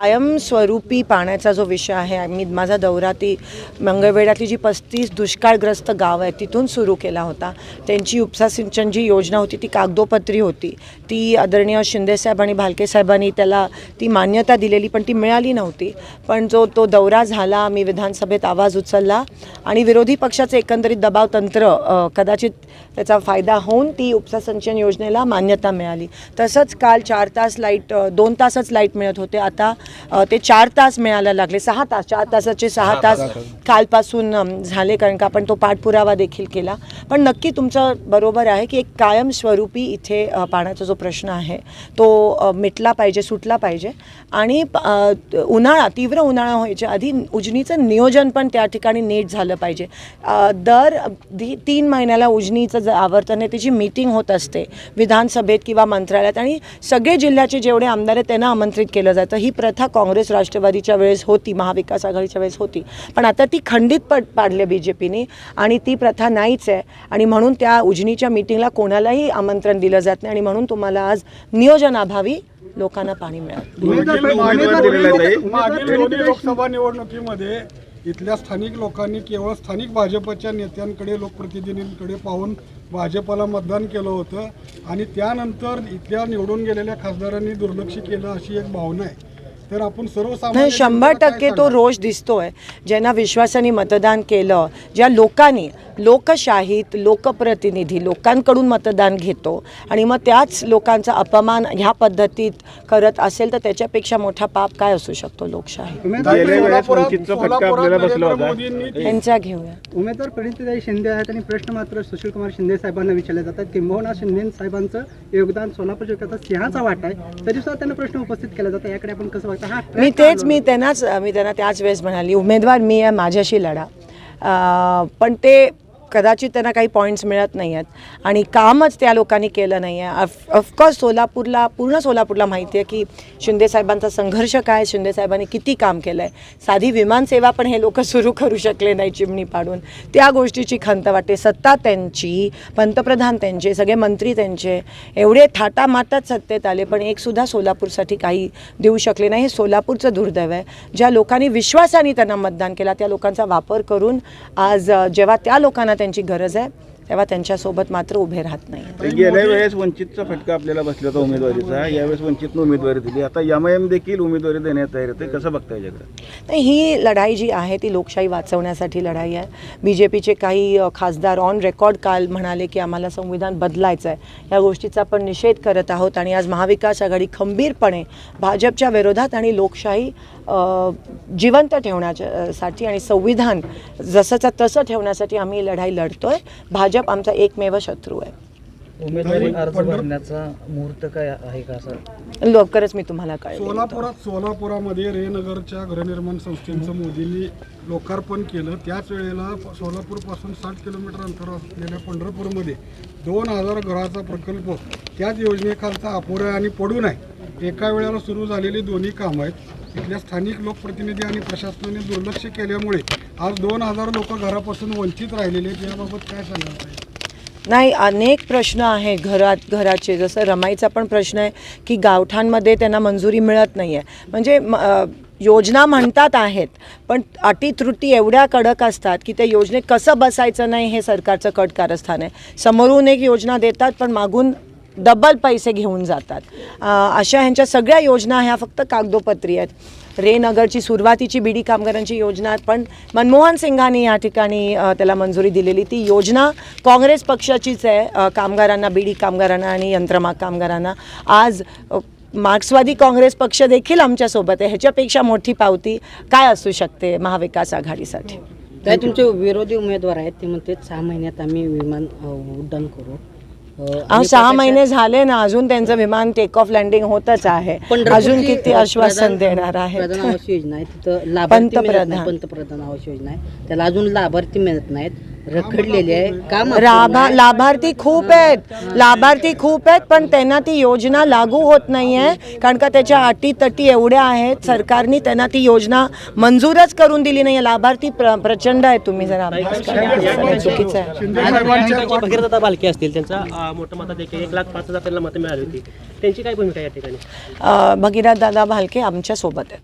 कायमस्वरूपी पाण्याचा जो विषय आहे मी माझा दौरा ती मंगळवेढ्यातली जी पस्तीस दुष्काळग्रस्त गाव आहे तिथून सुरू केला होता. त्यांची उपसा सिंचन जी योजना होती ती कागदोपत्री होती. ती आदरणीय शिंदेसाहेब आणि भालके साहेबांनी त्याला ती मान्यता दिलेली पण ती मिळाली नव्हती. पण जो तो दौरा झाला मी विधानसभेत आवाज उचलला आणि विरोधी पक्षाचं एकंदरीत दबाव तंत्र कदाचित त्याचा फायदा होऊन ती उपसा सिंचन योजनेला मान्यता मिळाली. तसंच काल चार तास लाइट दोन तासच लाइट मिळत होते. आता ते चार तास मिळायला लागले. सहा तास चार तासाचे सहा तास कालपासून झाले कारण का आपण तो पाठपुरावा देखील केला. पण नक्की तुमचं बरोबर आहे की एक कायमस्वरूपी इथे पाण्याचा जो प्रश्न आहे तो मिटला पाहिजे सुटला पाहिजे. आणि उन्हाळा तीव्र उन्हाळा व्हायच्या आधी उजनीचं नियोजन पण त्या ठिकाणी नीट झालं पाहिजे. दर दी तीन महिन्याला उजनीचं जे आवर्तन आहे त्याची मीटिंग होत असते विधानसभेत किंवा मंत्रालयात. आणि सगळे जिल्ह्याचे जेवढे आमदार आहेत त्यांना आमंत्रित केलं जातं. ही प्रथा काँग्रेस राष्ट्रवादीच्या वेळेस होती महाविकास आघाडीच्या वेळेस होती. पण आता ती खंडित पड पाडली बी जे पीने आणि ती प्रथा नाहीच आहे. आणि म्हणून त्या उजनीच्या मीटिंगला कोणालाही आमंत्रण दिलं जात नाही आणि म्हणून तुम्हाला आज नियोजनाभावी लोकांना पाणी मिळालं. लोकसभा निवडणुकीमध्ये इथल्या स्थानिक लोकांनी केवळ स्थानिक भाजपच्या नेत्यांकडे लोकप्रतिनिधींकडे पाहून भाजपला मतदान केलं होतं आणि त्यानंतर इथल्या निवडून गेलेल्या खासदारांनी दुर्लक्ष केलं अशी एक भावना आहे. तर आपण सर्वसामान्य शंभर टक्के तो? रोष दिसतोय ज्यांना विश्वासाने मतदान केलं ज्या लोकांनी लोकशाहीत लोकप्रतिनिधी लोकांकडून मतदान घेतो आणि मग त्याच लोकांचा अपमान ह्या पद्धतीत करत असेल तर त्याच्यापेक्षा मोठा पाप काय असू शकतो लोकशाही गेल्या वेळेस सोलापुरात- वंचितचा फटका सोलापुरात आपल्याला बसला नरेंद्र होता. मोदींनी त्यांचा घेऊया. उमेदवार प्रणितीताई शिंदे आहेत आणि प्रश्न मात्र सुशीलकुमार शिंदे साहेबांना विचारले जातात किंबहुना शिंदे साहेबांचं योगदान सोलापूर जिल्ह्याचा सिंहाचा वाटा आहे. तरी सुद्धा त्यांना प्रश्न उपस्थित केला जातो. याकडे आपण कसं बघता? हा मी तेच मी त्यांनाच मी त्यांना त्याच वेळेस म्हणाली उमेदवार मी आहे माझ्याशी लढा. पण ते कदाचित त्यांना काही पॉईंट्स मिळत नाही आहेत आणि कामच त्या लोकांनी केलं नाही आहे अफ ऑफकोर्स सोलापूरला पूर्ण सोलापूरला माहिती आहे की शिंदेसाहेबांचा संघर्ष काय? शिंदेसाहेबांनी किती काम केलं आहे साधी विमानसेवा पण हे लोक सुरू करू शकले नाही चिमणी पाडून. त्या गोष्टीची खंत वाटते. सत्ता त्यांची पंतप्रधान त्यांचे सगळे मंत्री त्यांचे एवढे थाटामाटात सत्तेत आले पण एकसुद्धा सोलापूरसाठी काही देऊ शकले नाही. हे सोलापूरचं दुर्दैव आहे. ज्या लोकांनी विश्वासाने त्यांना मतदान केला त्या लोकांचा वापर करून आज जेव्हा त्या लोकांना त्यांची गरज आहे तेव्हा त्यांच्यासोबत मात्र उभे राहत नाही. गेल्या वेळेस वंचितचा फटका आपल्याला बसला होता उमेदवारीचा. यावेळेस वंचितनं उमेदवारी दिली. आता एम देखील उमेदवारी देण्यात तयार होते कसं बघता याच्याकडे? ही लढाई जी आहे ती लोकशाही वाचवण्यासाठी लढाई आहे. बी जे पीचे काही खासदार ऑन रेकॉर्ड काल म्हणाले की आम्हाला संविधान बदलायचं आहे या गोष्टीचा आपण निषेध करत आहोत आणि आज महाविकास आघाडी खंबीरपणे भाजपच्या विरोधात आणि लोकशाही जिवंत ठेवण्यासाठी आणि संविधान जसंच्या तसं ठेवण्यासाठी आम्ही ही लढाई लढतोय. भाजप आमचा एकमेव शत्रू आहे. उमेदवारी अर्ज भरण्याचा मुहूर्त काय आहे का असं लवकरच मी तुम्हाला कळेल सोलापुरात सोलापुरामध्ये रेनगरच्या गृहनिर्माण संस्थेचं मोदींनी लोकार्पण केलं. त्याच वेळेला सोलापूरपासून साठ किलोमीटर अंतर असलेल्या पंढरपूरमध्ये दोन हजार घराचा प्रकल्प त्याच योजनेखालचा अपुरा आणि पडून आहे. एका वेळेला सुरू झालेली दोन्ही कामं आहेत. इथल्या स्थानिक लोकप्रतिनिधी आणि प्रशासनाने दुर्लक्ष केल्यामुळे आज दोन हजार लोक घरापासून वंचित राहिलेले आहेत. याबाबत काय सांगणार आहे नाही अनेक प्रश्न आहेत घरात घराचे. जसं रमाईचा पण प्रश्न आहे की गावठांमध्ये त्यांना मंजुरी मिळत नाही आहे म्हणजे म- योजना म्हणतात आहेत पण अटी त्रुटी एवढ्या कडक असतात की त्या योजनेत कसं बसायचं नाही हे सरकारचं कट कारस्थान आहे. समोरून एक योजना देतात पण मागून डबल पैसे घेऊन जातात. अशा ह्यांच्या सगळ्या योजना ह्या फक्त कागदोपत्री आहेत. रेनगरची सुरुवातीची बीडी कामगारांची योजना पण मनमोहन सिंगांनी या ठिकाणी त्याला मंजुरी दिलेली. ती योजना काँग्रेस पक्षाचीच आहे. कामगारांना बीडी कामगारांना आणि यंत्रमाग कामगारांना. आज मार्क्सवादी काँग्रेस पक्ष देखील आमच्यासोबत आहे. ह्याच्यापेक्षा मोठी पावती काय असू शकते महाविकास आघाडीसाठी? हो. काय तुमचे विरोधी उमेदवार आहेत? ते म्हणते सहा महिन्यात आम्ही विमान उड्डाण करू. अहो सहा महिने झाले ना अजून त्यांचं विमान टेक ऑफ लँडिंग होतच आहे. अजून किती आश्वासन देणार योजना आहे. तिथं लाभार्थी पंतप्रधान. पंतप्रधान आवास योजना आहे. त्याला अजून लाभार्थी मिळत नाहीत. रखडलेली आहे. काम राभा लाभार्थी खूप आहेत. लाभार्थी खूप आहेत पण त्यांना ती योजना लागू होत नाही आहे कारण का त्याच्या अटी तटी एवढ्या आहेत सरकारने त्यांना ती योजना मंजूरच करून दिली नाही आहे लाभार्थी प्र प्रचंड आहेत तुम्ही जर अभ्यास करा. सगळं चुकीचं आहे. भगीरथदा बालके असतील. त्यांचा मोठं मताधिक्य एक लाख पाच हजार त्यांना मतं मिळाली होती. त्यांची काय भूमिका आहे या ठिकाणी? अं, भगीरथ दादा भालके आमच्यासोबत आहेत.